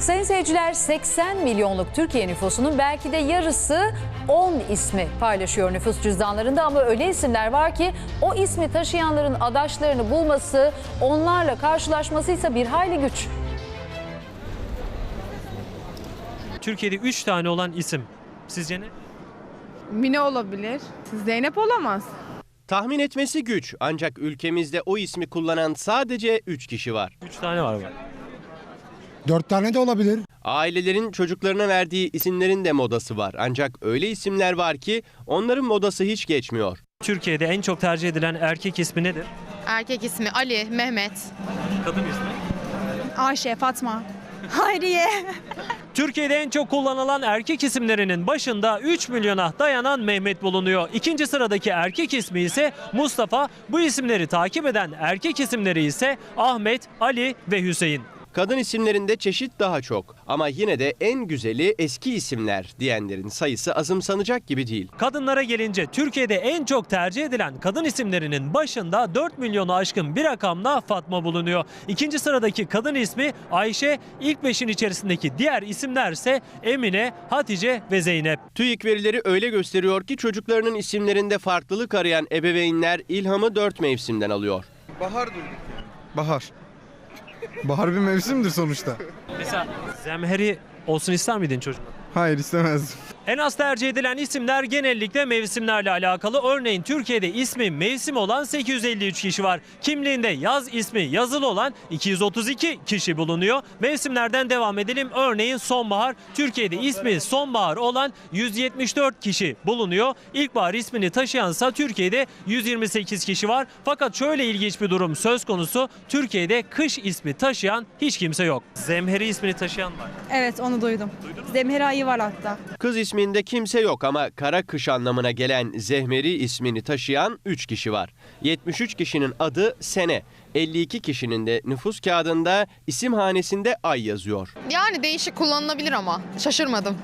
Sayın seyirciler 80 milyonluk Türkiye nüfusunun belki de yarısı 10 ismi paylaşıyor nüfus cüzdanlarında ama öyle isimler var ki o ismi taşıyanların adaşlarını bulması, onlarla karşılaşması ise bir hayli güç. Türkiye'de 3 tane olan isim. Sizce ne? Mine olabilir. Zeynep olamaz. Tahmin etmesi güç ancak ülkemizde o ismi kullanan sadece 3 kişi var. 3 tane var bak. Dört tane de olabilir. Ailelerin çocuklarına verdiği isimlerin de modası var. Ancak öyle isimler var ki onların modası hiç geçmiyor. Türkiye'de en çok tercih edilen erkek ismi nedir? Erkek ismi Ali, Mehmet. Kadın ismi. Ayşe, Fatma, Hayriye. Türkiye'de en çok kullanılan erkek isimlerinin başında 3 milyona dayanan Mehmet bulunuyor. İkinci sıradaki erkek ismi ise Mustafa. Bu isimleri takip eden erkek isimleri ise Ahmet, Ali ve Hüseyin. Kadın isimlerinde çeşit daha çok ama yine de en güzeli eski isimler diyenlerin sayısı azımsanacak gibi değil. Kadınlara gelince Türkiye'de en çok tercih edilen kadın isimlerinin başında 4 milyonu aşkın bir rakamla Fatma bulunuyor. İkinci sıradaki kadın ismi Ayşe, ilk beşin içerisindeki diğer isimlerse Emine, Hatice ve Zeynep. TÜİK verileri öyle gösteriyor ki çocuklarının isimlerinde farklılık arayan ebeveynler ilhamı dört mevsimden alıyor. Bahar duyduk yani. Bahar. Bahar bir mevsimdir sonuçta. Mesela Zemheri olsun ister miydin çocuk? Hayır istemezdim. En az tercih edilen isimler genellikle mevsimlerle alakalı. Örneğin Türkiye'de ismi mevsim olan 853 kişi var. Kimliğinde yaz ismi yazılı olan 232 kişi bulunuyor. Mevsimlerden devam edelim. Örneğin sonbahar. Türkiye'de ismi sonbahar olan 174 kişi bulunuyor. İlkbahar ismini taşıyansa Türkiye'de 128 kişi var. Fakat şöyle ilginç bir durum söz konusu. Türkiye'de kış ismi taşıyan hiç kimse yok. Zemheri ismini taşıyan var. Evet onu duydum. Zemhera ayı var hatta. Kız isminde kimse yok ama kara kış anlamına gelen Zehmeri ismini taşıyan 3 kişi var. 73 kişinin adı Sene. 52 kişinin de nüfus kağıdında isim hanesinde ay yazıyor. Yani değişik kullanılabilir ama. Şaşırmadım.